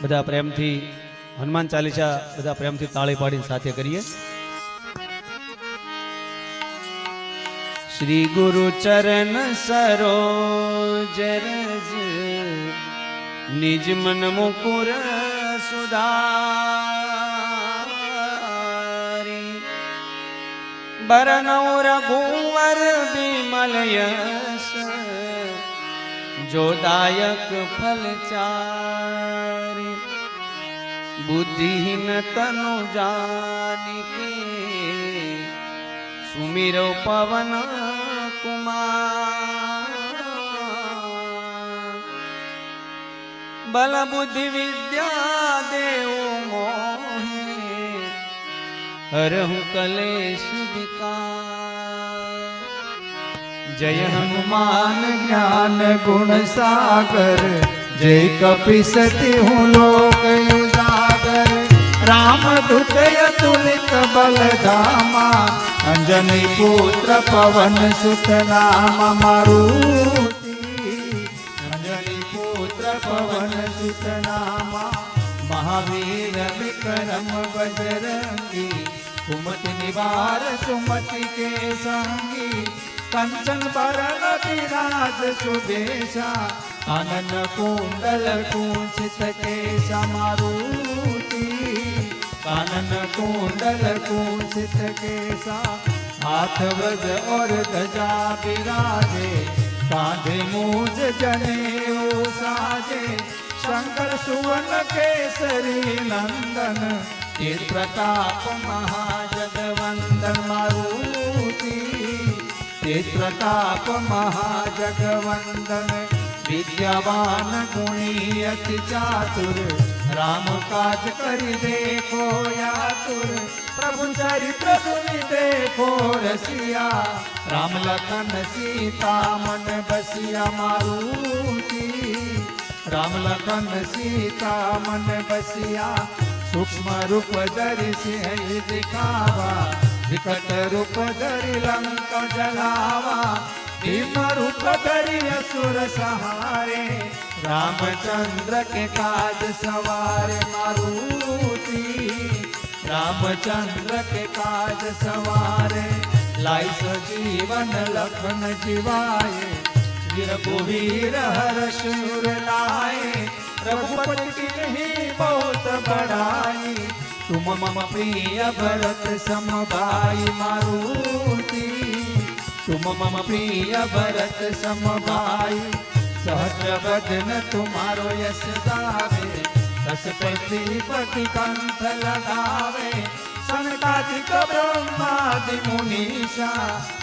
બધા પ્રેમથી હનુમાન ચાલીસા બધા પ્રેમથી તાળી પાડીને સાથે કરીએ શ્રી ગુરુ ચરણ સરોજ રજ નિજ મન મુકુર સુધારી બરનૌ રઘુવર બિમલ યશ જોદાયક ફલ बुद्धिहीन तनु जानिके। सुमिर पवन कुमार। बल बुद्धि विद्या देव हरहु कलेश जय हनुमान ज्ञान गुण सागर। जय कपि सति हूँ लोक રામ દૂત તુલિત બલધામા, અંજની પુત્ર પવન સુત નામ મારુતિ. અંજની પુત્ર પવન સુત નામ મહાવીર વિક્રમ બજરંગી કુમતિ નિવાર સુમતિ કે સંગી કંચન બરણ વિરાજ સુદેશા, આનંદ કુંડલ કુંચિત કે સમારુતિ कानन कुंडल कुंचित केसा, हाथ वज और ध्वजा बिराजे कांधे मूज जने साजे, शंकर सुवन केसरी नंदन चित प्रताप महाजगवंदन मारुति चित प्रताप महाजगवंदन विद्यावान गुणी अति चातुर। રામ કાજ કરી દેખો યાતુર. પ્રભુ ચરિત્ર સુની દેખો રસિયા. રામ લખન સીતા મન બસિયા મારુતિ. રામ લખન સીતા મન બસિયા. સૂક્ષ્મ રૂપ ધરી સિંહ દિખાવા. વિકટ રૂપ ધરી લંક જલાવા. ભીમ રૂપ ધરી અસુર સહારે. रामचंद्र के काज सवार मारुति। रामचंद्र के काज सवार, लाई सजीवन लखन जिवाए। वीर हर शुरे लाए, रघुपति ही बहुत बड़ाई। तुम मम प्रिय भरत समबाई मारुति। तुम मम प्रिय भरत समबाई। सहस्र बदन तुम्हारो यश गावे दस पति कंठ लगावे।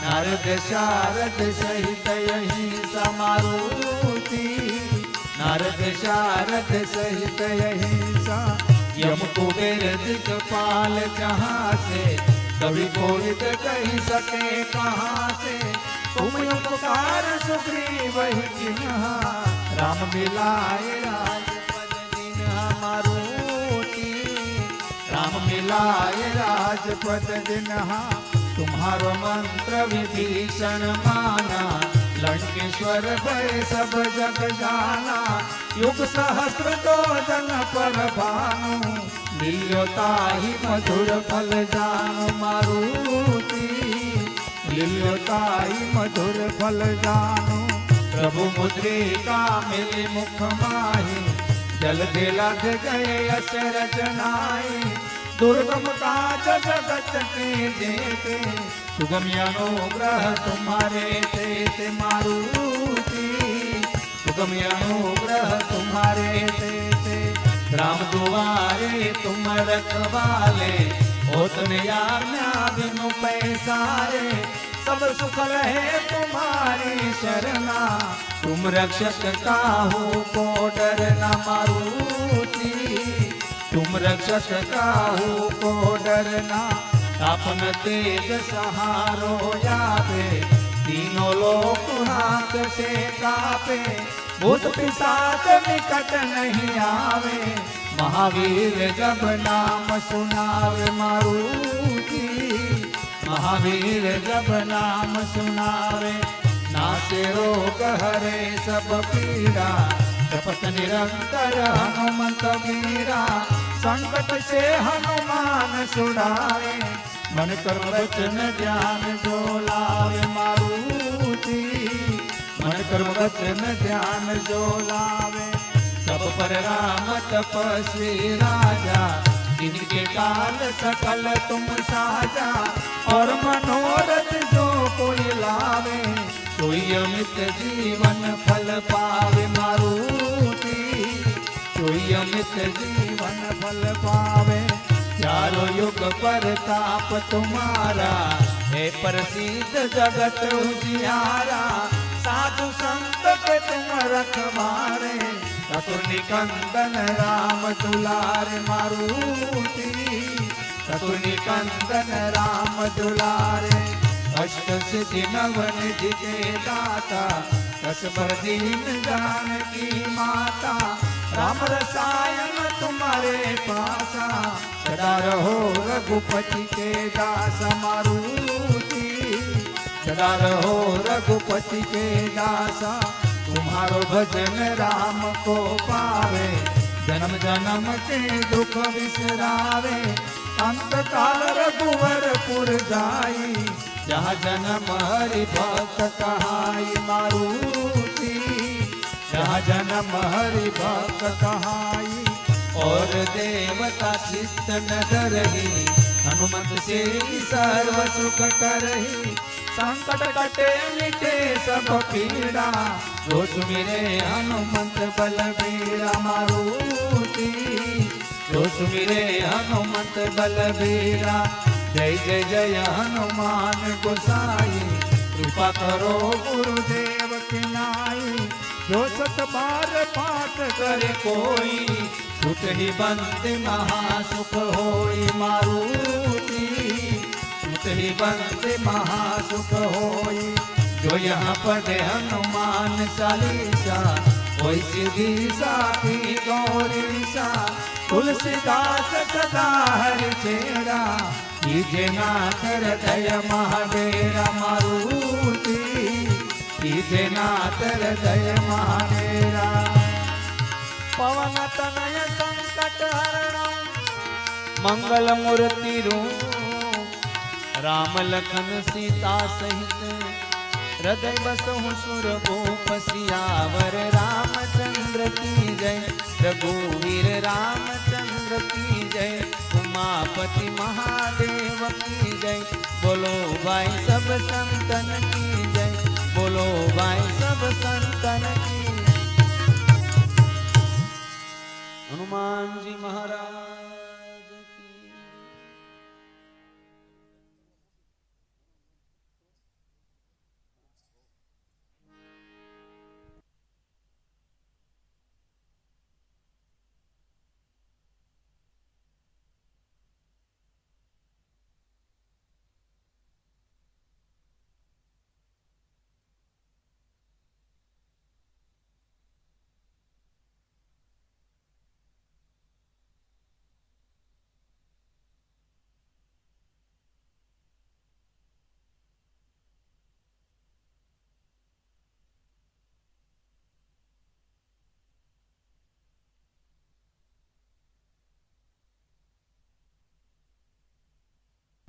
नारद शारद सहित यही समारुति। नारद शारद सहित अहिंसा यम कुबेर जहाँ से कभी कोई कही सके कहाँ से। तुम उपकार सुग्रीव राम मिलाए राजपद दिन मारुति राम मिलाए राजपद दिन तुम्हारो मंत्र विभीषण माना। लंकेश्वर भय सब जग जाना। युग सहस्त्र दो जन पर भानु। लील्योताहि मधुर फल जानु मारुति लील्योताहि मधुर फल जानु। प्रभु मुद्रिका मिली मुख माही। जल दिलग गए अचरज नाई। दुर्गम काज जगत के जेते सुगम अनुग्रह तुम्हारे ते मारुति। सुगम अनुग्रह तुम्हारे ते राम दुआरे तुम रखवाले। होतन आज्ञा बिनु पैसारे। सब सुख रहे तुम्हारी शरणा। तुम रक्षक काहू को डरना मारुति। तुम रक्षक काहू को डरना अपन तेज सहारो यावे तीनों लोग हाथ से कापे। भूत पिशाच निकट नहीं आवे। महावीर जब नाम सुनावे मारुति। महावीर जब नाम सुनावे, नासे रोग हरे सब पीड़ा। जपत निरंतर हनुमंत वीरा, संकट से हनुमान छुड़ावे मन कर्म वचन ध्यान जो लावे मारुति। मन कर्म वचन ध्यान जो लावे सब पर राम तपस्वी राजा। जिनके काल सकल तुम साजा। और मनोरथ जो कोई लावे, सोई अमित जीवन फल पावे मारुति। सोई अमित जीवन फल पावे, चारों युग पर ताप तुम्हारा। है प्रसिद्ध जगत उजियारा, साधु संत के तुम रखवारे। चतुर निकंदन राम दुलारे मारुति। चतुर निकंदन राम दुलारे, अष्ट सिद्धि नव निधि के दाता दस पर दीन जानकी माता, राम रसायन तुम्हारे पासा सदा रहो रघुपति के दास मारुति। सदा रहो रघुपति के दासा, तुम्हारो भजन राम को पावे, जन्म जन्म के दुख विसरावे अंत काल रघुवरपुर जाई। जहाँ जन्म हरि भक्त कहाई मारुति जहाँ जन्म हरि भक्त कहाई और देवता चित्त न डरही। हनुमत से सर्व सुख करही। संकट कटे मिटे सब पीड़ा। जो सुमिरे हनुमंत बलबीरा मारुति जो सुमिरे हनुमंत बलबीरा। जय जय जय हनुमान गोसाई। कृपा करो गुरुदेव की नाई। जो सत बार पाठ करे कोई छुट ही बंद महासुख होई मारुति। छुट ही बंद महासुख होई। जो यहाँ पढ़े हनुमान चालीसा कोई सीधी साथी गौरी सा तुलसीदास सदा हरि चेरा कीजे नाथ हृदय महावीरा मारुति, कीजे नाथ हृदय महावीरा पवन तनय संकट हरणम मंगल मूर्ति रूप, राम लखन सीता सहित, हृदय बसहु सुर भूप सियावर रामचंद्र की जय। रघुवीर रामचंद्र की जय। उमापति महादेव की जय। बोलो भाई सब संतन की जय। बोलो भाई सब संतन की हनुमान जी महाराज।